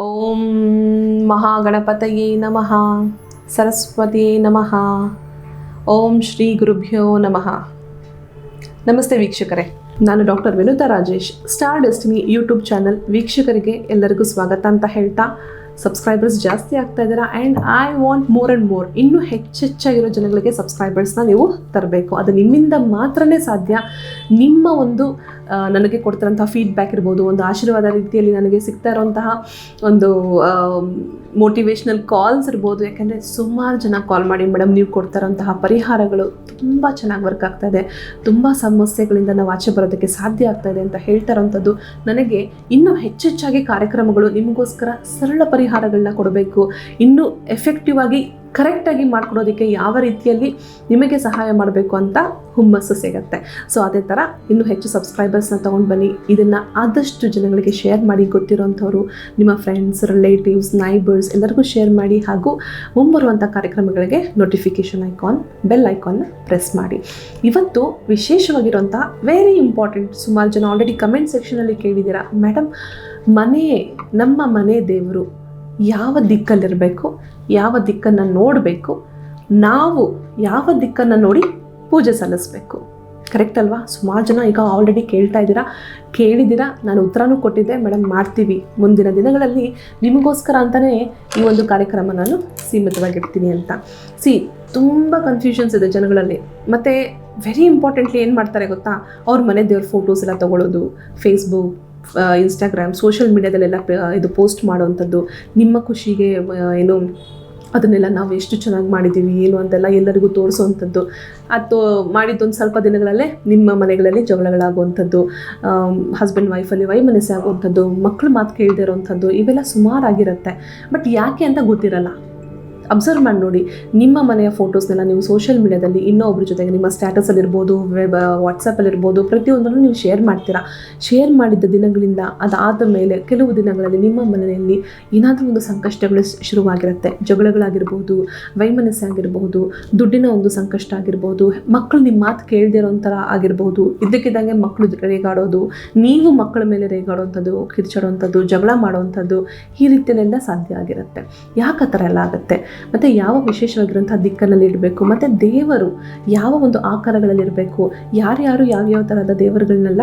ಓಂ ಮಹಾಗಣಪತಯೇ ನಮಃ, ಸರಸ್ವತಿಯೇ ನಮಃ, ಓಂ ಶ್ರೀ ಗುರುಭ್ಯೋ ನಮಃ. ನಮಸ್ತೆ ವೀಕ್ಷಕರೇ, ನಾನು doctor Vinutha Rajesh. Star destiny YouTube channel ವೀಕ್ಷಕರಿಗೆ ಎಲ್ಲರಿಗೂ ಸ್ವಾಗತ ಅಂತ ಹೇಳ್ತಾ ಸಬ್ಸ್ಕ್ರೈಬರ್ಸ್ ಜಾಸ್ತಿ ಆಗ್ತಾ ಇದ್ದೀರಾ? And I want more and more. ಇನ್ನೂ ಹೆಚ್ಚೆಚ್ಚಾಗಿರೋ ಜನಗಳಿಗೆ ಸಬ್ಸ್ಕ್ರೈಬರ್ಸ್ನ ನೀವು ತರಬೇಕು. ಅದು ನಿಮ್ಮಿಂದ ಮಾತ್ರನೇ ಸಾಧ್ಯ. ನಿಮ್ಮ ಒಂದು ನನಗೆ ಕೊಡ್ತಿರೋಂಥ ಫೀಡ್ಬ್ಯಾಕ್ ಇರ್ಬೋದು, ಒಂದು ಆಶೀರ್ವಾದ ರೀತಿಯಲ್ಲಿ ನನಗೆ ಸಿಗ್ತಾ ಇರೋಂತಹ ಒಂದು ಮೋಟಿವೇಶ್ನಲ್ ಕಾಲ್ಸ್ ಇರ್ಬೋದು. ಯಾಕೆಂದರೆ ಸುಮಾರು ಜನ ಕಾಲ್ ಮಾಡಿ ಮೇಡಮ್ ನೀವು ಕೊಡ್ತಾರಂತಹ ಪರಿಹಾರಗಳು ತುಂಬ ಚೆನ್ನಾಗಿ ವರ್ಕ್ ಆಗ್ತಾ ಇದೆ. ತುಂಬ ಸಮಸ್ಯೆಗಳಿಂದ ನಾವು ಆಚೆ ಬರೋದಕ್ಕೆ ಸಾಧ್ಯ ಆಗ್ತಾ ಇದೆ ಅಂತ ಹೇಳ್ತಾ ಇರೋಂಥದ್ದು ನನಗೆ ಇನ್ನೂ ಹೆಚ್ಚೆಚ್ಚಾಗಿ ಕಾರ್ಯಕ್ರಮಗಳು ನಿಮಗೋಸ್ಕರ ಸರಳ ಪರಿಹಾರಗಳನ್ನ ಕೊಡಬೇಕು. ಇನ್ನೂ ಎಫೆಕ್ಟಿವ್ ಆಗಿ ಕರೆಕ್ಟಾಗಿ ಮಾಡ್ಕೊಡೋದಕ್ಕೆ ಯಾವ ರೀತಿಯಲ್ಲಿ ನಿಮಗೆ ಸಹಾಯ ಮಾಡಬೇಕು ಅಂತ ಹುಮ್ಮಸ್ಸು ಸಿಗುತ್ತೆ. ಸೊ ಅದೇ ಥರ ಇನ್ನೂ ಹೆಚ್ಚು ಸಬ್ಸ್ಕ್ರೈಬರ್ಸ್ನ ತೊಗೊಂಡು ಬನ್ನಿ. ಇದನ್ನು ಆದಷ್ಟು ಜನಗಳಿಗೆ ಶೇರ್ ಮಾಡಿ ಗೊತ್ತಿರೋಂಥವ್ರು, ನಿಮ್ಮ ಫ್ರೆಂಡ್ಸ್ ರಿಲೇಟಿವ್ಸ್ ನೈಬರ್ಸ್ ಎಲ್ಲರಿಗೂ ಶೇರ್ ಮಾಡಿ ಹಾಗೂ ಮುಂಬರುವಂಥ ಕಾರ್ಯಕ್ರಮಗಳಿಗೆ ನೋಟಿಫಿಕೇಷನ್ ಐಕಾನ್ ಬೆಲ್ ಐಕಾನ್ನ ಪ್ರೆಸ್ ಮಾಡಿ. ಇವತ್ತು ವಿಶೇಷವಾಗಿರುವಂಥ ವೆರಿ ಇಂಪಾರ್ಟೆಂಟ್ ಸುಮಾರು ಜನ ಆಲ್ರೆಡಿ ಕಮೆಂಟ್ ಸೆಕ್ಷನಲ್ಲಿ ಕೇಳಿದ್ದೀರಾ. ಮೇಡಮ್ ಮನೆ ನಮ್ಮ ಮನೆ ದೇವರು. ಯಾವ ದಿಕ್ಕಲ್ಲಿರಬೇಕು, ಯಾವ ದಿಕ್ಕನ್ನು ನೋಡಬೇಕು, ನಾವು ಯಾವ ದಿಕ್ಕನ್ನು ನೋಡಿ ಪೂಜೆ ಸಲ್ಲಿಸಬೇಕು. ಕರೆಕ್ಟ್ ಅಲ್ವಾ? ಸುಮಾರು ಜನ ಈಗ ಆಲ್ರೆಡಿ ಕೇಳ್ತಾ ಇದ್ದೀರಾ, ಕೇಳಿದ್ದೀರಾ, ನಾನು ಉತ್ತರನೂ ಕೊಟ್ಟಿದ್ದೆ ಮೇಡಮ್ ಮಾಡ್ತೀವಿ. ಮುಂದಿನ ದಿನಗಳಲ್ಲಿ ನಿಮಗೋಸ್ಕರ ಅಂತಲೇ ಈ ಒಂದು ಕಾರ್ಯಕ್ರಮ ನಾನು ಸೀಮಿತವಾಗಿರ್ತೀನಿ ಅಂತ. ಸಿ ತುಂಬ ಕನ್ಫ್ಯೂಷನ್ಸ್ ಇದೆ ಜನಗಳಲ್ಲಿ. ಮತ್ತು ವೆರಿ ಇಂಪಾರ್ಟೆಂಟ್ಲಿ ಏನು ಮಾಡ್ತಾರೆ ಗೊತ್ತಾ? ಅವ್ರ ಮನೆ ದೇವ್ರ ಫೋಟೋಸ್ ಎಲ್ಲ ತೊಗೊಳ್ಳೋದು ಫೇಸ್ಬುಕ್ ಇನ್ಸ್ಟಾಗ್ರಾಮ್ ಸೋಷಿಯಲ್ ಮೀಡ್ಯಾದಲ್ಲೆಲ್ಲ ಇದು ಪೋಸ್ಟ್ ಮಾಡೋವಂಥದ್ದು, ನಿಮ್ಮ ಖುಷಿಗೆ ಏನು, ಅದನ್ನೆಲ್ಲ ನಾವು ಎಷ್ಟು ಚೆನ್ನಾಗಿ ಮಾಡಿದ್ದೀವಿ, ಏನು ಅಂತೆಲ್ಲ ಎಲ್ಲರಿಗೂ ತೋರಿಸುವಂಥದ್ದು. ಅದು ಮಾಡಿದ್ದೊಂದು ಸ್ವಲ್ಪ ದಿನಗಳಲ್ಲೇ ನಿಮ್ಮ ಮನೆಗಳಲ್ಲಿ ಜಗಳಗಳಾಗುವಂಥದ್ದು ಹಸ್ಬೆಂಡ್ ವೈಫಲ್ಲಿ ವೈಮನಸ್ಸೆ ಆಗುವಂಥದ್ದು ಮಕ್ಕಳು ಮಾತು ಕೇಳದೇ ಇರೋವಂಥದ್ದು, ಇವೆಲ್ಲ ಸುಮಾರಾಗಿರುತ್ತೆ. ಬಟ್ ಯಾಕೆ ಅಂತ ಗೊತ್ತಿರಲ್ಲ. ಅಬ್ಸರ್ವ್ ಮಾಡಿ ನೋಡಿ. ನಿಮ್ಮ ಮನೆಯ ಫೋಟೋಸ್ನೆಲ್ಲ ನೀವು ಸೋಷಿಯಲ್ ಮೀಡಿಯಾದಲ್ಲಿ ಇನ್ನೊಬ್ಬರ ಜೊತೆಗೆ ನಿಮ್ಮ ಸ್ಟ್ಯಾಟಸಲ್ಲಿರ್ಬೋದು ವೆಬ್ ವಾಟ್ಸಪ್ಪಲ್ಲಿರ್ಬೋದು ಪ್ರತಿಯೊಂದನ್ನು ನೀವು ಶೇರ್ ಮಾಡ್ತೀರಾ? ಶೇರ್ ಮಾಡಿದ್ದ ದಿನಗಳಿಂದ ಅದಾದ ಮೇಲೆ ಕೆಲವು ದಿನಗಳಲ್ಲಿ ನಿಮ್ಮ ಮನೆಯಲ್ಲಿ ಏನಾದರೂ ಒಂದು ಸಂಕಷ್ಟಗಳು ಶುರುವಾಗಿರುತ್ತೆ. ಜಗಳಗಳಾಗಿರ್ಬೋದು ವೈಮನಸ್ಸೆ ದುಡ್ಡಿನ ಒಂದು ಸಂಕಷ್ಟ ಆಗಿರ್ಬೋದು ಮಕ್ಕಳು ನಿಮ್ಮ ಮಾತು ಕೇಳದೇ ಇರೋ ಥರ ಆಗಿರ್ಬೋದು, ಇದ್ದಕ್ಕಿದ್ದಂಗೆ ಮಕ್ಕಳು ರೇಗಾಡೋದು, ನೀವು ಮಕ್ಕಳ ಮೇಲೆ ರೇಗಾಡೋವಂಥದ್ದು ಕಿರ್ಚಾಡೋವಂಥದ್ದು ಜಗಳ ಮಾಡೋವಂಥದ್ದು ಈ ರೀತಿಯಲ್ಲೆಲ್ಲ ಸಾಧ್ಯ ಆಗಿರುತ್ತೆ. ಯಾಕೆ ಆ ಥರ ಎಲ್ಲ ಆಗುತ್ತೆ? ಮತ್ತು ಯಾವ ವಿಶೇಷವಾಗಿರುವಂಥ ದಿಕ್ಕನಲ್ಲಿ ಇಡಬೇಕು ಮತ್ತು ದೇವರು ಯಾವ ಒಂದು ಆಕಾರಗಳಲ್ಲಿ ಇರಬೇಕು, ಯಾರ್ಯಾರು ಯಾವ್ಯಾವ ಥರದ ದೇವರುಗಳನ್ನೆಲ್ಲ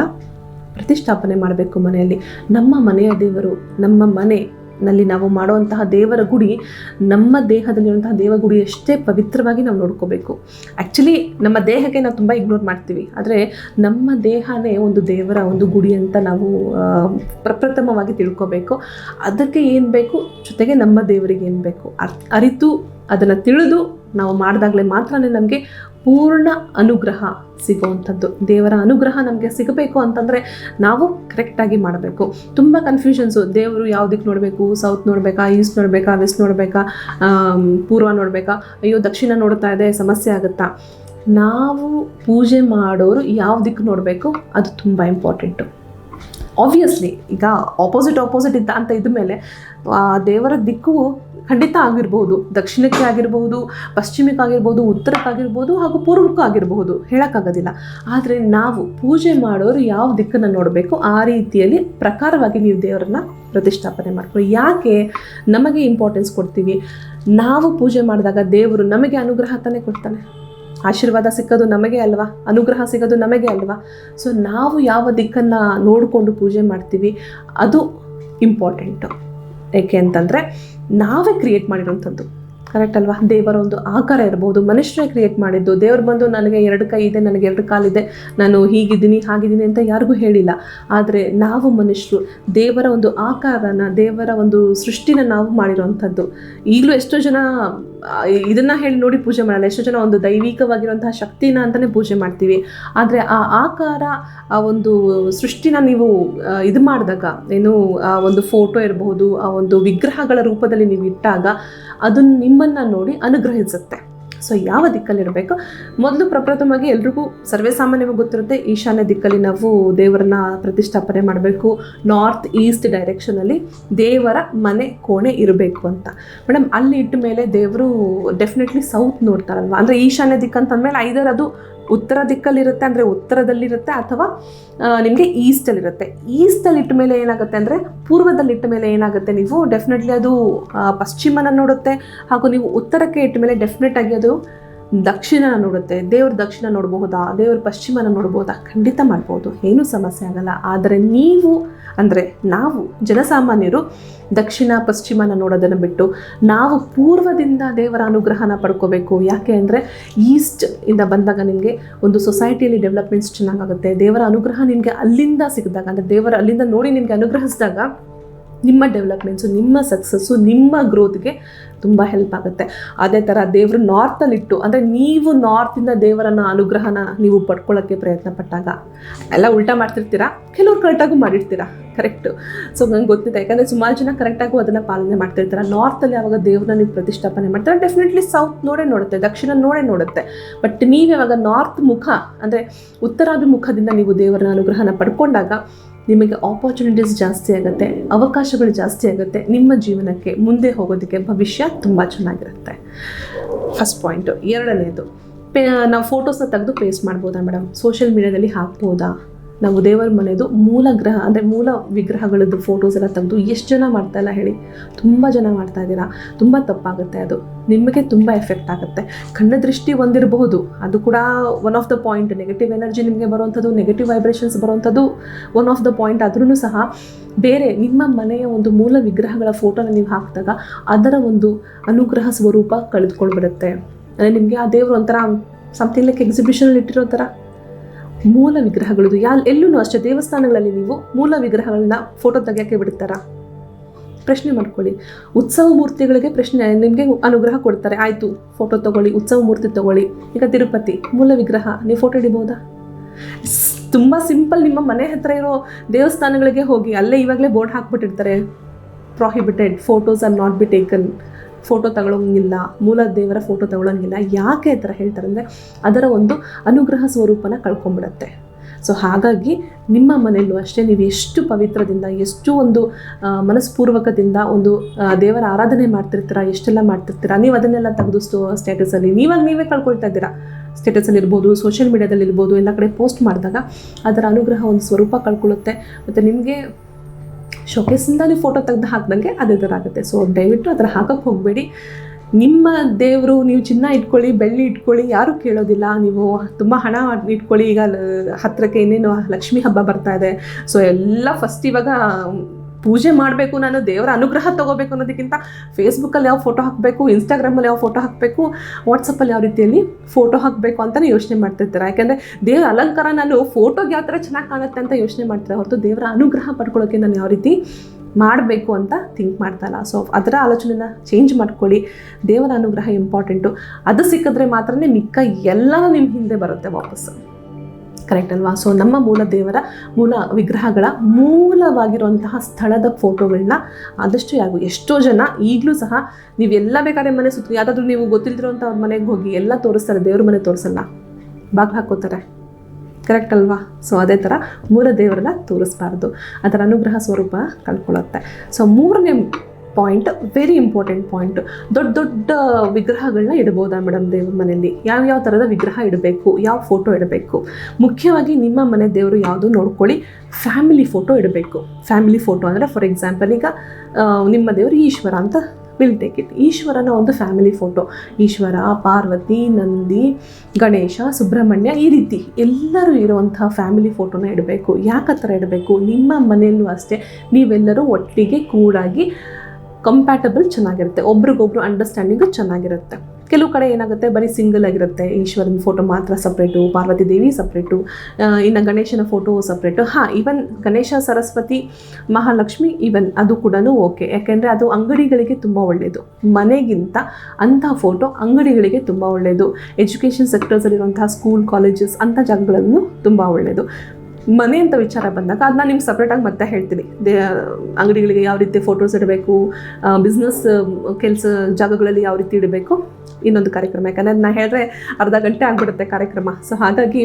ಪ್ರತಿಷ್ಠಾಪನೆ ಮಾಡಬೇಕು ಮನೆಯಲ್ಲಿ. ನಮ್ಮ ಮನೆಯ ದೇವರು, ನಮ್ಮ ಮನೆ ನಲ್ಲಿ ನಾವು ಮಾಡುವಂತಹ ದೇವರ ಗುಡಿ, ನಮ್ಮ ದೇಹದಲ್ಲಿರುವಂತಹ ದೇವ ಗುಡಿ ಎಷ್ಟೇ ಪವಿತ್ರವಾಗಿ ನಾವು ನೋಡ್ಕೋಬೇಕು. ಆ್ಯಕ್ಚುಲಿ ನಮ್ಮ ದೇಹಕ್ಕೆ ನಾವು ತುಂಬ ಇಗ್ನೋರ್ ಮಾಡ್ತೀವಿ. ಆದರೆ ನಮ್ಮ ದೇಹನೇ ಒಂದು ದೇವರ ಒಂದು ಗುಡಿ ಅಂತ ನಾವು ಪ್ರಪ್ರಥಮವಾಗಿ ತಿಳ್ಕೋಬೇಕು. ಅದಕ್ಕೆ ಏನು ಬೇಕು? ಜೊತೆಗೆ ನಮ್ಮ ದೇವರಿಗೆ ಏನು ಬೇಕು? ಅರ್, ಅರಿತು, ಅದನ್ನು ತಿಳಿದು ನಾವು ಮಾಡಿದಾಗಲೇ ಮಾತ್ರ ನಮಗೆ ಪೂರ್ಣ ಅನುಗ್ರಹ ಸಿಗುವಂಥದ್ದು. ದೇವರ ಅನುಗ್ರಹ ನಮಗೆ ಸಿಗಬೇಕು ಅಂತಂದರೆ ನಾವು ಕರೆಕ್ಟಾಗಿ ಮಾಡಬೇಕು. ತುಂಬ ಕನ್ಫ್ಯೂಷನ್ಸು ದೇವರು ಯಾವುದಕ್ಕೆ ನೋಡಬೇಕು ಸೌತ್ ನೋಡಬೇಕಾ ಈಸ್ಟ್ ನೋಡಬೇಕಾ ವೆಸ್ಟ್ ನೋಡಬೇಕಾ ಪೂರ್ವ ನೋಡಬೇಕಾ? ಅಯ್ಯೋ, ದಕ್ಷಿಣ ನೋಡ್ತಾ ಇದೆ, ಸಮಸ್ಯೆ ಆಗುತ್ತಾ? ನಾವು ಪೂಜೆ ಮಾಡೋರು ಯಾವ ದಿಕ್ಕು ನೋಡಬೇಕು? ಅದು ತುಂಬ ಇಂಪಾರ್ಟೆಂಟು ಆಬ್ವಿಯಸ್ಲಿ ಈಗ ಆಪೋಸಿಟ್ ಆಪೋಸಿಟ್ ಇದ್ದ ಅಂತ ಇದ್ದ ಮೇಲೆ ದೇವರ ದಿಕ್ಕು ಖಂಡಿತ ಆಗಿರಬಹುದು ದಕ್ಷಿಣಕ್ಕೆ ಆಗಿರಬಹುದು ಪಶ್ಚಿಮಕ್ಕೆ ಆಗಿರ್ಬೋದು ಉತ್ತರಕ್ಕಾಗಿರ್ಬೋದು ಹಾಗೂ ಪೂರ್ವಕ್ಕಾಗಿರಬಹುದು ಹೇಳೋಕ್ಕಾಗೋದಿಲ್ಲ. ಆದರೆ ನಾವು ಪೂಜೆ ಮಾಡೋರು ಯಾವ ದಿಕ್ಕನ್ನು ನೋಡಬೇಕು? ಆ ರೀತಿಯಲ್ಲಿ ಪ್ರಕಾರವಾಗಿ ನೀವು ದೇವರನ್ನ ಪ್ರತಿಷ್ಠಾಪನೆ ಮಾಡ್ಕೊಳ್ಳಿ. ಯಾಕೆ ನಮಗೆ ಇಂಪಾರ್ಟೆನ್ಸ್ ಕೊಡ್ತೀವಿ? ನಾವು ಪೂಜೆ ಮಾಡಿದಾಗ ದೇವರು ನಮಗೆ ಅನುಗ್ರಹ ತಾನೇ ಕೊಡ್ತಾನೆ. ಆಶೀರ್ವಾದ ಸಿಕ್ಕೋದು ನಮಗೆ ಅಲ್ವಾ? ಅನುಗ್ರಹ ಸಿಗೋದು ನಮಗೆ ಅಲ್ವಾ? ಸೊ ನಾವು ಯಾವ ದಿಕ್ಕನ್ನು ನೋಡಿಕೊಂಡು ಪೂಜೆ ಮಾಡ್ತೀವಿ? ಅದು ಇಂಪಾರ್ಟೆಂಟು ಏಕೆ ಅಂತಂದರೆ ನಾವೇ ಕ್ರಿಯೇಟ್ ಮಾಡಿರೋಂಥದ್ದು ಕರೆಕ್ಟ್ ಅಲ್ವಾ? ದೇವರ ಒಂದು ಆಕಾರ ಇರ್ಬೋದು ಮನುಷ್ಯನೇ ಕ್ರಿಯೇಟ್ ಮಾಡಿದ್ದು. ದೇವ್ರು ಬಂದು ನನಗೆ ಎರಡು ಕೈ ಇದೆ, ನನಗೆ ಎರಡು ಕಾಲಿದೆ ನಾನು ಹೀಗಿದ್ದೀನಿ, ಹಾಗಿದ್ದೀನಿ ಅಂತ ಯಾರಿಗೂ ಹೇಳಿಲ್ಲ. ಆದರೆ ನಾವು ಮನುಷ್ಯರು, ದೇವರ ಒಂದು ಆಕಾರನ, ದೇವರ ಒಂದು ಸೃಷ್ಟಿನ ನಾವು ಮಾಡಿರೋವಂಥದ್ದು. ಈಗಲೂ ಎಷ್ಟೋ ಜನ ಇದನ್ನ ಹೇಳಿ ನೋಡಿ ಪೂಜೆ ಮಾಡಲ್ಲ. ಎಷ್ಟೋ ಜನ ಒಂದು ದೈವಿಕವಾಗಿರುವಂತಹ ಶಕ್ತಿನ ಅಂತಲೇ ಪೂಜೆ ಮಾಡ್ತೀವಿ. ಆದರೆ ಆ ಆಕಾರ, ಆ ಒಂದು ಸೃಷ್ಟಿನ ನೀವು ಇದು ಮಾಡಿದಾಗ, ಏನು, ಆ ಒಂದು ಫೋಟೋ ಇರಬಹುದು, ಆ ಒಂದು ವಿಗ್ರಹಗಳ ರೂಪದಲ್ಲಿ ನೀವು ಇಟ್ಟಾಗ, ಅದು ನಿಮ್ಮನ್ನು ನೋಡಿ ಅನುಗ್ರಹಿಸುತ್ತೆ. ಸೊ ಯಾವ ದಿಕ್ಕಲ್ಲಿರಬೇಕು? ಮೊದಲು ಪ್ರಪ್ರಥಮವಾಗಿ ಎಲ್ರಿಗೂ ಸರ್ವೇ ಸಾಮಾನ್ಯವಾಗಿ ಗೊತ್ತಿರುತ್ತೆ, ಈಶಾನ್ಯ ದಿಕ್ಕಲ್ಲಿ ನಾವು ದೇವರನ್ನ ಪ್ರತಿಷ್ಠಾಪನೆ ಮಾಡಬೇಕು ನಾರ್ತ್ ಈಸ್ಟ್ ಡೈರೆಕ್ಷನಲ್ಲಿ ದೇವರ ಮನೆ, ಕೋಣೆ ಇರಬೇಕು ಅಂತ. ಮೇಡಮ್ ಅಲ್ಲಿ ಇಟ್ಟ ಮೇಲೆ ದೇವರು ಡೆಫಿನೆಟ್ಲಿ ಸೌತ್ ನೋಡ್ತಾರಲ್ವ? ಅಂದರೆ ಈಶಾನ್ಯ ದಿಕ್ಕು ಮೇಲೆ ಐದರ್ ಅದು ಉತ್ತರ ದಿಕ್ಕಲ್ಲಿರುತ್ತೆ ಅಂದರೆ ಉತ್ತರದಲ್ಲಿರುತ್ತೆ ಅಥವಾ ನಿಮಗೆ ಈಸ್ಟಲ್ಲಿರುತ್ತೆ. ಈಸ್ಟಲ್ಲಿ ಇಟ್ಟ ಮೇಲೆ ಏನಾಗುತ್ತೆ ಅಂದರೆ ಪೂರ್ವದಲ್ಲಿ ಇಟ್ಟ ಮೇಲೆ ಏನಾಗುತ್ತೆ ನೀವು ಡೆಫಿನೆಟ್ಲಿ ಅದು ಪಶ್ಚಿಮನ ನೋಡುತ್ತೆ. ಹಾಗೂ ನೀವು ಉತ್ತರಕ್ಕೆ ಇಟ್ಟ ಮೇಲೆ ಡೆಫಿನೆಟ್ ಆಗಿ ಅದು ದಕ್ಷಿಣನ ನೋಡುತ್ತೆ, ದೇವ್ರ ದಕ್ಷಿಣ ನೋಡಬಹುದಾ, ದೇವ್ರ ಪಶ್ಚಿಮನ ನೋಡ್ಬೋದಾ ಖಂಡಿತ ಮಾಡ್ಬೋದು, ಏನೂ ಸಮಸ್ಯೆ ಆಗಲ್ಲ. ಆದರೆ ನೀವು, ಅಂದರೆ ನಾವು ಜನಸಾಮಾನ್ಯರು ದಕ್ಷಿಣ ಪಶ್ಚಿಮನ ನೋಡೋದನ್ನು ಬಿಟ್ಟು ನಾವು ಪೂರ್ವದಿಂದ ದೇವರ ಅನುಗ್ರಹನ ಪಡ್ಕೋಬೇಕು. ಯಾಕೆ ಅಂದರೆ ಈಸ್ಟ್ ಇಂದ ಬಂದಾಗ ನಿಮಗೆ ಒಂದು ಸೊಸೈಟಿಯಲ್ಲಿ ಡೆವಲಪ್ಮೆಂಟ್ಸ್ ಚೆನ್ನಾಗಾಗುತ್ತೆ. ದೇವರ ಅನುಗ್ರಹ ನಿಮಗೆ ಅಲ್ಲಿಂದ ಸಿಕ್ಕಿದಾಗ ಅಂದರೆ ದೇವರ ಅಲ್ಲಿಂದ ನೋಡಿ ನಿಮಗೆ ಅನುಗ್ರಹಿಸಿದಾಗ ನಿಮ್ಮ ಡೆವಲಪ್ಮೆಂಟ್ಸು ನಿಮ್ಮ ಸಕ್ಸಸ್ಸು ನಿಮ್ಮ ಗ್ರೋತ್ಗೆ ತುಂಬ ಹೆಲ್ಪ್ ಆಗುತ್ತೆ. ಅದೇ ಥರ ದೇವರು ನಾರ್ತಲ್ಲಿಟ್ಟು ಅಂದರೆ ನೀವು ನಾರ್ತಿಂದ ದೇವರನ್ನ, ಅನುಗ್ರಹನ ನೀವು ಪಡ್ಕೊಳ್ಳೋಕ್ಕೆ ಪ್ರಯತ್ನ ಪಟ್ಟಾಗ, ಎಲ್ಲ ಉಲ್ಟಾ ಮಾಡ್ತಿರ್ತೀರಾ? ಕೆಲವ್ರು ಕರೆಕ್ಟಾಗೂ ಮಾಡಿರ್ತೀರಾ? ಕರೆಕ್ಟು ಸೊ ನಂಗೆ ಗೊತ್ತಿದೆ. ಯಾಕಂದರೆ ಸುಮಾರು ಜನ ಕರೆಕ್ಟಾಗೂ ಅದನ್ನು ಪಾಲನೆ ಮಾಡ್ತಿರ್ತಾರೆ? ನಾರ್ತಲ್ಲಿ ಯಾವಾಗ ದೇವ್ರನ್ನ ನೀವು ಪ್ರತಿಷ್ಠಾಪನೆ ಮಾಡ್ತಾರೆ? ಡೆಫಿನೆಟ್ಲಿ ಸೌತ್ ನೋಡೇ ನೋಡುತ್ತೆ, ದಕ್ಷಿಣ ನೋಡೇ ನೋಡುತ್ತೆ. ಬಟ್ ನೀವು ಯಾವಾಗ ನಾರ್ತ್ ಮುಖ, ಅಂದರೆ ಉತ್ತರಾಭಿಮುಖದಿಂದ ನೀವು ದೇವರನ್ನ, ಅನುಗ್ರಹನ ಪಡ್ಕೊಂಡಾಗ ನಿಮಗೆ ಆಪರ್ಚುನಿಟೀಸ್ ಜಾಸ್ತಿ ಆಗುತ್ತೆ, ಅವಕಾಶಗಳು ಜಾಸ್ತಿ ಆಗುತ್ತೆ, ನಿಮ್ಮ ಜೀವನಕ್ಕೆ ಮುಂದೆ ಹೋಗೋದಕ್ಕೆ ಭವಿಷ್ಯ ತುಂಬ ಚೆನ್ನಾಗಿರುತ್ತೆ. ಫಸ್ಟ್ ಪಾಯಿಂಟು ಎರಡನೇದು. ಪೇ, ನಾವು ಫೋಟೋಸ್ನ ತೆಗೆದು ಪೇಸ್ಟ್ ಮಾಡ್ಬೋದಾ ಮೇಡಮ್ ಸೋಷಿಯಲ್ ಮೀಡಿಯಾದಲ್ಲಿ ಹಾಕ್ಬೋದಾ? ನಾವು ದೇವರ ಮನೆಯದು ಮೂಲ ಗ್ರಹ, ಅಂದರೆ ಮೂಲ ವಿಗ್ರಹಗಳದ್ದು ಫೋಟೋಸ್ ಎಲ್ಲ ತೆಗೆದು ಎಷ್ಟು ಜನ ಮಾಡ್ತಾ ಇಲ್ಲ ಹೇಳಿ. ತುಂಬ ಜನ ಮಾಡ್ತಾ ಇದ್ದೀರಾ. ತುಂಬ ತಪ್ಪಾಗುತ್ತೆ ಅದು. ನಿಮಗೆ ತುಂಬ ಎಫೆಕ್ಟ್ ಆಗುತ್ತೆ. ಕಣ್ಣ ದೃಷ್ಟಿ ಒಂದಿರಬಹುದು ಅದು ಕೂಡ one of the point negative energy ನಿಮಗೆ ಬರುವಂಥದ್ದು ನೆಗೆಟಿವ್ ವೈಬ್ರೇಷನ್ಸ್ ಬರುವಂಥದ್ದು ಒನ್ ಆಫ್ ದ ಪಾಯಿಂಟ್ ಆದ್ರೂ ಸಹ ಬೇರೆ ನಿಮ್ಮ ಮನೆಯ ಒಂದು ಮೂಲ ವಿಗ್ರಹಗಳ ಫೋಟೋನ ನೀವು ಹಾಕಿದಾಗ ಅದರ ಒಂದು ಅನುಗ್ರಹ ಸ್ವರೂಪ ಕಳೆದುಕೊಂಡ್ಬಿಡುತ್ತೆ. ಅಂದರೆ ನಿಮಗೆ ಆ ದೇವರು ಒಂಥರ ಸಮಥಿಂಗ್ ಲೈಕ್ ಎಕ್ಸಿಬಿಷನಲ್ಲಿ ಇಟ್ಟಿರೋ ಥರ ಮೂಲ ವಿಗ್ರಹಗಳದ್ದು ಯಾ ಎಲ್ಲೂ ಅಷ್ಟೇ ದೇವಸ್ಥಾನಗಳಲ್ಲಿ ನೀವು ಮೂಲ ವಿಗ್ರಹಗಳನ್ನ ಫೋಟೋ ತೆಗೆಯೋಕ್ಕೆ ಬಿಡ್ತಾರಾ? ಪ್ರಶ್ನೆ ಮಾಡ್ಕೊಳ್ಳಿ. ಉತ್ಸವ ಮೂರ್ತಿಗಳಿಗೆ ಪ್ರಶ್ನೆ, ನಿಮಗೆ ಅನುಗ್ರಹ ಕೊಡ್ತಾರೆ. ಆಯಿತು ಫೋಟೋ ತಗೊಳ್ಳಿ, ಉತ್ಸವ ಮೂರ್ತಿ ತಗೊಳ್ಳಿ. ಈಗ ತಿರುಪತಿ, ಮೂಲ ವಿಗ್ರಹ, ನೀವು ಫೋಟೋ ಹಿಡಿಬೋದಾ? ತುಂಬ ಸಿಂಪಲ್ ನಿಮ್ಮ ಮನೆ ಹತ್ರ ಇರೋ ದೇವಸ್ಥಾನಗಳಿಗೆ ಹೋಗಿ, ಅಲ್ಲೇ ಇವಾಗಲೇ board ಹಾಕ್ಬಿಟ್ಟಿರ್ತಾರೆ. Prohibited photos are not be taken photo ತಗೊಳ್ಳೋಂಗಿಲ್ಲ ಮೂಲ ದೇವರ ಫೋಟೋ ತಗೊಳ್ಳೋಂಗಿಲ್ಲ ಯಾಕೆ ಈ ಥರ ಹೇಳ್ತಾರೆ ಅಂದರೆ ಒಂದು ಅನುಗ್ರಹ ಸ್ವರೂಪನ ಕಳ್ಕೊಂಬಿಡುತ್ತೆ. ಸೊ ಹಾಗಾಗಿ ನಿಮ್ಮ ಮನೆಯಲ್ಲೂ ಅಷ್ಟೇ ನೀವು ಎಷ್ಟು ಪವಿತ್ರದಿಂದ, ಎಷ್ಟು ಒಂದು ಮನಸ್ಪೂರ್ವಕದಿಂದ ಒಂದು ದೇವರ ಆರಾಧನೆ ಮಾಡ್ತಿರ್ತೀರಾ, ಎಷ್ಟೆಲ್ಲ ಮಾಡ್ತಿರ್ತೀರಾ, ನೀವು ಅದನ್ನೆಲ್ಲ ತೆಗೆದು ಸ್ಟೋ ಸ್ಟೇಟಸಲ್ಲಿ ನೀವಾಗ ನೀವೇ ಕಳ್ಕೊಳ್ತಾ ಇದ್ದೀರಾ. ಸ್ಟೇಟಸಲ್ಲಿ ಇರ್ಬೋದು ಸೋಷಿಯಲ್ ಮೀಡ್ಯಾದಲ್ಲಿ ಇರ್ಬೋದು ಎಲ್ಲ ಕಡೆ ಪೋಸ್ಟ್ ಮಾಡಿದಾಗ ಅದರ ಅನುಗ್ರಹ ಒಂದು ಸ್ವರೂಪ ಕಳ್ಕೊಳ್ಳುತ್ತೆ ಮತ್ತು ನಿಮಗೆ ಶೋಕೇಸಿಂದ ನೀವು ಫೋಟೋ ತೆಗೆದು ಹಾಕ್ದಂಗೆ ಅದೇ ಥರ ಆಗುತ್ತೆ ಸೊ ದಯವಿಟ್ಟು ಅದರ ಹಾಕಕ್ಕೆ ಹೋಗಬೇಡಿ. ನಿಮ್ಮ ದೇವರು, ನೀವು ಚಿನ್ನ ಇಟ್ಕೊಳ್ಳಿ, ಬೆಳ್ಳಿ ಇಟ್ಕೊಳ್ಳಿ, ಯಾರೂ ಕೇಳೋದಿಲ್ಲ. ನೀವು ತುಂಬ ಹಣ ಇಟ್ಕೊಳ್ಳಿ. ಈಗ ಹತ್ತಿರಕ್ಕೆ ಇನ್ನೇನು ಲಕ್ಷ್ಮೀ ಹಬ್ಬ ಬರ್ತಾ ಇದೆ. ಸೊ ಎಲ್ಲ ಫಸ್ಟ್ ಇವಾಗ ಪೂಜೆ ಮಾಡಬೇಕು, ನಾನು ದೇವರ ಅನುಗ್ರಹ ತಗೋಬೇಕು ಅನ್ನೋದಕ್ಕಿಂತ ಫೇಸ್ಬುಕ್ಕಲ್ಲಿ ಯಾವ ಫೋಟೋ ಹಾಕಬೇಕು ಇನ್ಸ್ಟಾಗ್ರಾಮಲ್ಲಿ ಯಾವ ಫೋಟೋ ಹಾಕಬೇಕು ವಾಟ್ಸಪ್ಪಲ್ಲಿ ಯಾವ ರೀತಿಯಲ್ಲಿ ಫೋಟೋ ಹಾಕಬೇಕು ಅಂತಲೇ ಯೋಚನೆ ಮಾಡ್ತಿರ್ತಾರೆ. ಯಾಕೆಂದರೆ ದೇವರ ಅಲಂಕಾರ ನಾನು ಫೋಟೋಗೆ ಯಾವ ಥರ ಚೆನ್ನಾಗಿ ಕಾಣುತ್ತೆ ಅಂತ ಯೋಚನೆ ಮಾಡ್ತಾರೆ ಹೊರತು ದೇವರ ಅನುಗ್ರಹ ಪಡ್ಕೊಳ್ಳೋಕ್ಕೆ ನಾನು ಯಾವ ರೀತಿ ಮಾಡಬೇಕು ಅಂತ ಥಿಂಕ್ ಮಾಡ್ತಾ ಇಲ್ಲ ಸೊ ಅದರ ಆಲೋಚನೆನ ಚೇಂಜ್ ಮಾಡ್ಕೊಳ್ಳಿ. ದೇವರ ಅನುಗ್ರಹ ಇಂಪಾರ್ಟೆಂಟು ಅದು ಸಿಕ್ಕಿದ್ರೆ ಮಾತ್ರನೇ ಮಿಕ್ಕ ಎಲ್ಲನೂ ನಿಮ್ಮ ಹಿಂದೆ ಬರುತ್ತೆ ವಾಪಸ್ಸು. ಕರೆಕ್ಟ್ ಅಲ್ವಾ? ಸೊ ನಮ್ಮ ಮೂಲ ದೇವರ ಮೂಲ ವಿಗ್ರಹಗಳ ಮೂಲವಾಗಿರುವಂತಹ ಸ್ಥಳದ ಫೋಟೋಗಳನ್ನ ಆದಷ್ಟು ಯಾರು ಎಷ್ಟೋ ಜನ ಈಗಲೂ ಸಹ ನೀವು ಎಲ್ಲ ಬೇಕಾದ್ರೆ ಮನೆ ಸುತ್ತ, ಯಾವುದಾದ್ರೂ ನೀವು ಗೊತ್ತಿಲ್ದಿರೋಂಥ ಅವ್ರ ಮನೆಗೆ ಹೋಗಿ ಎಲ್ಲ ತೋರಿಸ್ತಾರೆ, ದೇವ್ರ ಮನೆ ತೋರಿಸಲ್ಲ. ಬಾಗಿಲು ಹಾಕೋತಾರೆ ಕರೆಕ್ಟ್ ಅಲ್ವಾ? ಸೊ ಅದೇ ಥರ ಮೂಲ ದೇವರನ್ನ ತೋರಿಸ್ಬಾರ್ದು. ಅದರ ಅನುಗ್ರಹ ಸ್ವರೂಪ ಕಳ್ಕೊಳ್ಳುತ್ತೆ ಸೊ ಮೂರನೇ ಪಾಯಿಂಟ್ ವೆರಿ ಇಂಪಾರ್ಟೆಂಟ್ ಪಾಯಿಂಟ್ ದೊಡ್ಡ ದೊಡ್ಡ ವಿಗ್ರಹಗಳನ್ನ ಇಡ್ಬೋದಾ ಮೇಡಮ್ ದೇವ್ರ ಮನೆಯಲ್ಲಿ? ಯಾವ ಯಾವ ಥರದ ವಿಗ್ರಹ ಇಡಬೇಕು, ಯಾವ ಫೋಟೋ ಇಡಬೇಕು? ಮುಖ್ಯವಾಗಿ ನಿಮ್ಮ ಮನೆ ದೇವರು ಯಾವುದು ನೋಡ್ಕೊಳ್ಳಿ ಫ್ಯಾಮಿಲಿ ಫೋಟೋ ಇಡಬೇಕು. ಫ್ಯಾಮಿಲಿ ಫೋಟೋ ಅಂದರೆ ಫಾರ್ ಎಕ್ಸಾಂಪಲ್ ಈಗ ನಿಮ್ಮ ದೇವರು ಈಶ್ವರ ಅಂತ ವಿಲ್ ಟೇಕ್ ಇಟ್ ಈಶ್ವರನ ಒಂದು ಫ್ಯಾಮಿಲಿ ಫೋಟೋ ಈಶ್ವರ, ಪಾರ್ವತಿ, ನಂದಿ, ಗಣೇಶ, ಸುಬ್ರಹ್ಮಣ್ಯ ಈ ರೀತಿ ಎಲ್ಲರೂ ಇರುವಂತಹ ಫ್ಯಾಮಿಲಿ ಫೋಟೋನ ಇಡಬೇಕು. ಯಾಕೆ ಥರ ಇಡಬೇಕು? ನಿಮ್ಮ ಮನೆಯಲ್ಲೂ ಅಷ್ಟೇ, ನೀವೆಲ್ಲರೂ ಒಟ್ಟಿಗೆ ಕೂಡಾಗಿ ಕಂಪ್ಯಾಟಬಲ್ ಚೆನ್ನಾಗಿರುತ್ತೆ. ಒಬ್ರಿಗೊಬ್ರು ಅಂಡರ್ಸ್ಟ್ಯಾಂಡಿಂಗು ಚೆನ್ನಾಗಿರುತ್ತೆ. ಕೆಲವು ಕಡೆ ಏನಾಗುತ್ತೆ, ಬರೀ ಸಿಂಗಲ್ ಆಗಿರುತ್ತೆ. ಈಶ್ವರನ ಫೋಟೋ ಮಾತ್ರ ಸಪ್ರೇಟು ಪಾರ್ವತಿ ದೇವಿ ಸಪ್ರೇಟು ಇನ್ನು ಗಣೇಶನ ಫೋಟೋ ಸಪ್ರೇಟು ಹಾಂ ಈವನ್ ಗಣೇಶ, ಸರಸ್ವತಿ, ಮಹಾಲಕ್ಷ್ಮಿ ಈವನ್ ಅದು ಕೂಡ ಓಕೆ ಯಾಕೆಂದರೆ ಅದು ಅಂಗಡಿಗಳಿಗೆ ತುಂಬ ಒಳ್ಳೆಯದು ಮನೆಗಿಂತ ಅಂಥ ಫೋಟೋ ಅಂಗಡಿಗಳಿಗೆ ತುಂಬ ಒಳ್ಳೆಯದು ಎಜುಕೇಷನ್ ಸೆಕ್ಟರ್ಸಲ್ಲಿರುವಂತಹ ಸ್ಕೂಲ್ ಕಾಲೇಜಸ್ ಅಂಥ ಜಾಗಗಳಲ್ಲೂ ತುಂಬ ಒಳ್ಳೆಯದು ಮನೆ ಅಂತ ವಿಚಾರ ಬಂದಾಗ ಅದನ್ನ ನಿಮ್ಗೆ ಸಪ್ರೇಟಾಗಿ ಮತ್ತೆ ಹೇಳ್ತೀನಿ. ದೇ, ಅಂಗಡಿಗಳಿಗೆ ಯಾವ ರೀತಿ ಫೋಟೋಸ್ ಇಡಬೇಕು ಬಿಸ್ನೆಸ್ ಕೆಲಸ ಜಾಗಗಳಲ್ಲಿ ಯಾವ ರೀತಿ ಇಡಬೇಕು, ಇನ್ನೊಂದು ಕಾರ್ಯಕ್ರಮ. ಯಾಕಂದರೆ ನಾನು ಹೇಳಿದ್ರೆ ಅರ್ಧ ಗಂಟೆ ಆಗಿಬಿಡುತ್ತೆ ಕಾರ್ಯಕ್ರಮ. ಸೊ ಹಾಗಾಗಿ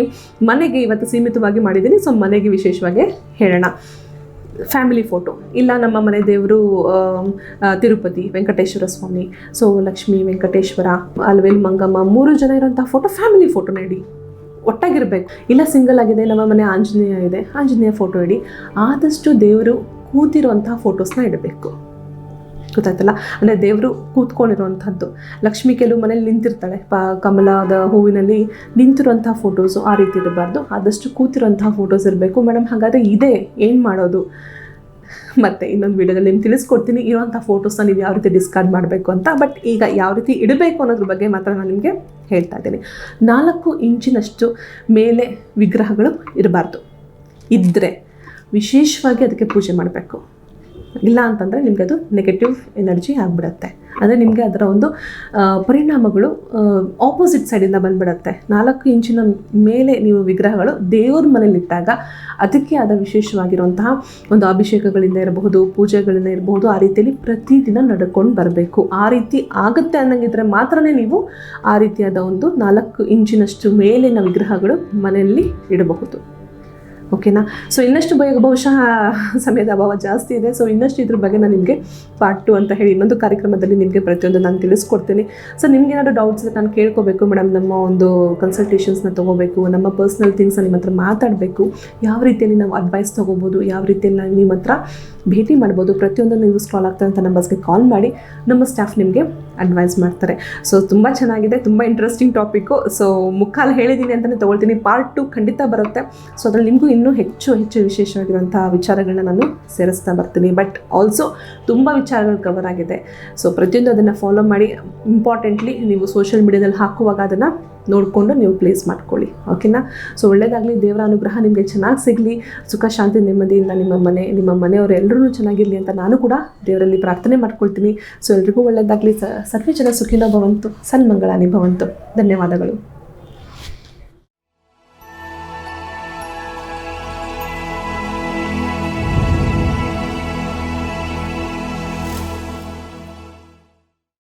ಮನೆಗೆ ಇವತ್ತು ಸೀಮಿತವಾಗಿ ಮಾಡಿದ್ದೀನಿ. ಸೊ ಮನೆಗೆ ವಿಶೇಷವಾಗಿ ಹೇಳೋಣ. ಫ್ಯಾಮಿಲಿ ಫೋಟೋ ಇಲ್ಲ, ನಮ್ಮ ಮನೆ ದೇವರು ತಿರುಪತಿ, ವೆಂಕಟೇಶ್ವರ ಸ್ವಾಮಿ. ಸೊ ಲಕ್ಷ್ಮೀ, ವೆಂಕಟೇಶ್ವರ, ಅಲ್ವೇಲ್, ಮಂಗಮ್ಮ ಮೂರು ಜನ ಇರೋಂಥ ಫೋಟೋ ಫ್ಯಾಮಿಲಿ ಫೋಟೋ ಇಡಿ. ಒಟ್ಟಾಗಿರಬೇಕು. ಇಲ್ಲ ಸಿಂಗಲ್ ಆಗಿದೆ ನಮ್ಮ ಮನೆ ಆಂಜನೇಯ ಇದೆ, ಆಂಜನೇಯ ಫೋಟೋ ಇಡಿ. ಆದಷ್ಟು ದೇವರು ಕೂತಿರುವಂತಹ ಫೋಟೋಸ್ನ ಇಡಬೇಕು. ಗೊತ್ತಾಯ್ತಲ್ಲ? ಅಂದರೆ ದೇವರು ಕೂತ್ಕೊಂಡಿರುವಂಥದ್ದು ಲಕ್ಷ್ಮಿ ಕೆಲವು ಮನೇಲಿ ನಿಂತಿರ್ತಾಳೆ. ಪ, ಕಮಲದ ಹೂವಿನಲ್ಲಿ ನಿಂತಿರುವಂಥ ಫೋಟೋಸು ಆ ರೀತಿ ಇರಬಾರ್ದು ಆದಷ್ಟು ಕೂತಿರುವಂತಹ ಫೋಟೋಸ್ ಇರಬೇಕು ಮೇಡಮ್ ಹಾಗಾದರೆ ಇದೆ. ಏನು ಮಾಡೋದು? ಮತ್ತು ಇನ್ನೊಂದು ವಿಡಿಯೋದಲ್ಲಿ ನಿಮ್ಗೆ ತಿಳಿಸ್ಕೊಡ್ತೀನಿ. ಇರುವಂಥ ಫೋಟೋಸ್ನ ನೀವು ಯಾವ ರೀತಿ ಡಿಸ್ಕಾರ್ಡ್ ಮಾಡಬೇಕು ಅಂತ. ಬಟ್ ಈಗ ಯಾವ ರೀತಿ ಇಡಬೇಕು ಅನ್ನೋದ್ರ ಬಗ್ಗೆ ಮಾತ್ರ ನಾನು ನಿಮಗೆ ಹೇಳ್ತಾ ಇದ್ದೀನಿ. ನಾಲ್ಕು ಇಂಚಿನಷ್ಟು ಮೇಲೆ ವಿಗ್ರಹಗಳು ಇರಬಾರ್ದು. ಇದ್ದರೆ ವಿಶೇಷವಾಗಿ ಅದಕ್ಕೆ ಪೂಜೆ ಮಾಡಬೇಕು. ಇಲ್ಲ ಅಂತಂದರೆ ನಿಮಗೆ ಅದು ನೆಗೆಟಿವ್ ಎನರ್ಜಿ ಆಗಿಬಿಡತ್ತೆ. ಅಂದರೆ ನಿಮಗೆ ಅದರ ಒಂದು ಪರಿಣಾಮಗಳು ಆಪೋಸಿಟ್ ಸೈಡಿಂದ ಬಂದ್ಬಿಡತ್ತೆ. ನಾಲ್ಕು ಇಂಚಿನ ಮೇಲೆ ನೀವು ವಿಗ್ರಹಗಳು ದೇವ್ರ ಮನೇಲಿಟ್ಟಾಗ ಅದಕ್ಕೆ ಆದ ವಿಶೇಷವಾಗಿರುವಂತಹ ಒಂದು ಅಭಿಷೇಕಗಳಿಂದ ಇರಬಹುದು, ಪೂಜೆಗಳಿಂದ ಇರಬಹುದು, ಆ ರೀತಿಯಲ್ಲಿ ಪ್ರತಿದಿನ ನಡ್ಕೊಂಡು ಬರಬೇಕು. ಆ ರೀತಿ ಆಗುತ್ತೆ ಅನ್ನಂಗಿದ್ರೆ ಮಾತ್ರ ನೀವು ಆ ರೀತಿಯಾದ ಒಂದು ನಾಲ್ಕು ಇಂಚಿನಷ್ಟು ಮೇಲಿನ ವಿಗ್ರಹಗಳು ಮನೆಯಲ್ಲಿ ಇಡಬಹುದು. ಓಕೆನಾ ಸೊ ಇನ್ನಷ್ಟು ಬಯ ಬಹುಶಃ ಸಮಯದ ಅಭಾವ ಜಾಸ್ತಿ ಇದೆ. ಸೊ ಇನ್ನಷ್ಟು ಇದ್ರ ಬಗ್ಗೆ ನಾನು ನಿಮಗೆ ಪಾರ್ಟ್ ಟು ಅಂತ ಹೇಳಿ ಇನ್ನೊಂದು ಕಾರ್ಯಕ್ರಮದಲ್ಲಿ ನಿಮಗೆ ಪ್ರತಿಯೊಂದು ನಾನು ತಿಳಿಸ್ಕೊಡ್ತೀನಿ. ಸೊ ಏನಾದರೂ ಡೌಟ್ಸ್ ನಾನು ಕೇಳ್ಕೋಬೇಕು ಮೇಡಮ್ ನಮ್ಮ ಒಂದು ಕನ್ಸಲ್ಟೇಷನ್ಸ್ನ ತೊಗೋಬೇಕು, ನಮ್ಮ ಪರ್ಸ್ನಲ್ ಥಿಂಗ್ಸ್ನ ನಿಮ್ಮ ಹತ್ರ ಮಾತಾಡಬೇಕು. ಯಾವ ರೀತಿಯಲ್ಲಿ ನಾವು ಅಡ್ವೈಸ್ ತೊಗೋಬೋದು, ಯಾವ ರೀತಿಯಲ್ಲಿ ನಾವು ನಿಮ್ಮ ಹತ್ರ ಭೇಟಿ ಮಾಡ್ಬೋದು ಪ್ರತಿಯೊಂದು ನೀವು ಸ್ಕ್ರಾಲ್ ಅಂತ ನಂಬರ್ಸ್ಗೆ ಕಾಲ್ ಮಾಡಿ. ನಮ್ಮ ಸ್ಟಾಫ್ ನಿಮಗೆ ಅಡ್ವೈಸ್ ಮಾಡ್ತಾರೆ. ಸೊ ತುಂಬ ಚೆನ್ನಾಗಿದೆ, ತುಂಬ ಇಂಟ್ರೆಸ್ಟಿಂಗ್ ಟಾಪಿಕ್ಕು ಸೊ ಮುಕ್ಕಾಲು ಹೇಳಿದ್ದೀನಿ ಅಂತಲೇ ತೊಗೊಳ್ತೀನಿ. ಪಾರ್ಟ್ ಟು ಖಂಡಿತ ಬರುತ್ತೆ. ಸೊ ಅದರಲ್ಲಿ ನಿಮಗೂ ಇನ್ನೂ ಹೆಚ್ಚು ಹೆಚ್ಚು ವಿಶೇಷವಾಗಿರುವಂಥ ವಿಚಾರಗಳನ್ನ ನಾನು ಸೇರಿಸ್ತಾ ಬರ್ತೀನಿ. ಬಟ್ ಆಲ್ಸೋ ತುಂಬ ವಿಚಾರಗಳು ಕವರ್ ಆಗಿದೆ. ಸೊ ಪ್ರತಿಯೊಂದು ಅದನ್ನು ಫಾಲೋ ಮಾಡಿ. ಇಂಪಾರ್ಟೆಂಟ್ಲಿ ನೀವು ಸೋಷಿಯಲ್ ಮೀಡಿಯಾದಲ್ಲಿ ಹಾಕುವಾಗ ಅದನ್ನು ನೋಡಿಕೊಂಡು ನೀವು ಪ್ಲೇಸ್ ಮಾಡ್ಕೊಳ್ಳಿ. ಓಕೆನಾ ಸೊ ಒಳ್ಳೇದಾಗಲಿ. ದೇವರ ಅನುಗ್ರಹ ನಿಮಗೆ ಚೆನ್ನಾಗಿ ಸಿಗಲಿ. ಸುಖ, ಶಾಂತಿ, ನೆಮ್ಮದಿಯಿಂದ ನಿಮ್ಮ ಮನೆ, ನಿಮ್ಮ ಮನೆಯವರೆಲ್ಲರೂ ಚೆನ್ನಾಗಿರಲಿ ಅಂತ ನಾನು ಕೂಡ ದೇವರಲ್ಲಿ ಪ್ರಾರ್ಥನೆ ಮಾಡ್ಕೊಳ್ತೀನಿ. ಸೊ ಎಲ್ರಿಗೂ ಒಳ್ಳೆಯದಾಗಲಿ ಸರ್ವೇ ಜನ ಸುಖಿನೋ ಭವಂತು. ಸನ್ಮಂಗಳಾನಿ ಭವಂತು. ಧನ್ಯವಾದಗಳು.